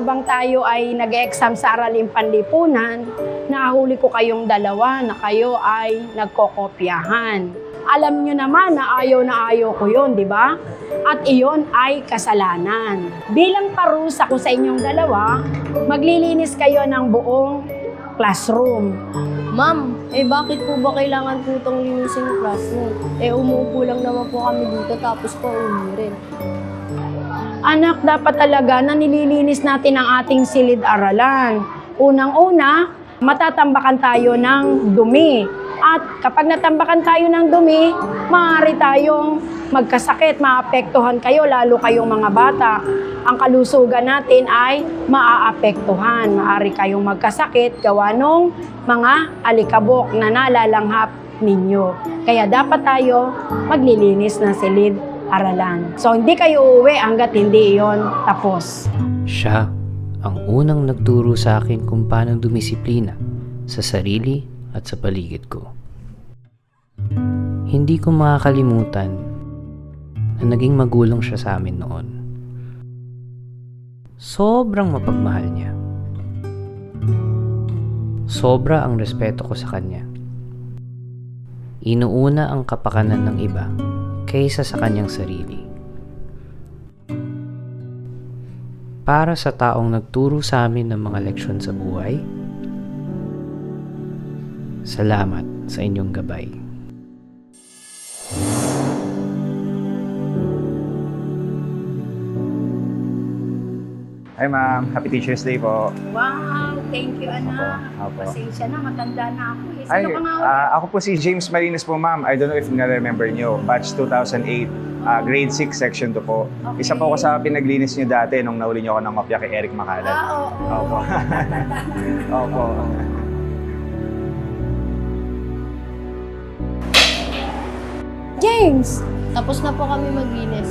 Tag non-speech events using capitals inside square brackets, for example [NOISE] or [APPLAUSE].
habang tayo ay nag-exam sa Araling Panlipunan, nahuli ko kayong dalawa na kayo ay nagkokopyahan. Alam nyo naman na ayaw na ayaw ko yon, di ba? At iyon ay kasalanan. Bilang parusa ko sa inyong dalawa, maglilinis kayo ng buong classroom. Ma'am, eh bakit po ba kailangan po itong linisin yung classroom? Eh umuupo lang naman po kami dito tapos po uwi rin. Anak, dapat talaga na nililinis natin ang ating silid-aralan. Unang-una, matatambakan tayo ng dumi. At kapag natambakan tayo ng dumi, maaari tayong magkasakit, maapektuhan kayo, lalo kayong mga bata. Ang kalusugan natin ay maaapektuhan. Maaari kayong magkasakit gawa nung mga alikabok na nalalanghap ninyo. Kaya dapat tayo maglilinis ng silid aralan. So, hindi kayo uuwi hanggat hindi iyon tapos. Siya ang unang nagturo sa akin kung paano dumisiplina sa sarili at sa paligid ko. Hindi ko makakalimutan na naging magulang siya sa amin noon. Sobrang mapagmahal niya. Sobra ang respeto ko sa kanya. Inuuna ang kapakanan ng iba kaysa sa kanyang sarili. Para sa taong nagturo sa amin ng mga leksyon sa buhay, salamat sa inyong gabay. Hi ma'am, happy Teacher's Day po. Wow, thank you anak. Opo. Pasensya na, matanda na ako. Eh. Ay, Sino ka nga? ah, ako po si James Marinas po ma'am. I don't know if na-remember nyo. Batch 2008, ah, grade 6, section 2 po. Okay. Isa po ako sa pinaglinis nyo dati nung nahuli nyo ako ng mafia kay Eric ah, oo. Opo. [LAUGHS] Opo. James! Tapos na po kami maglinis.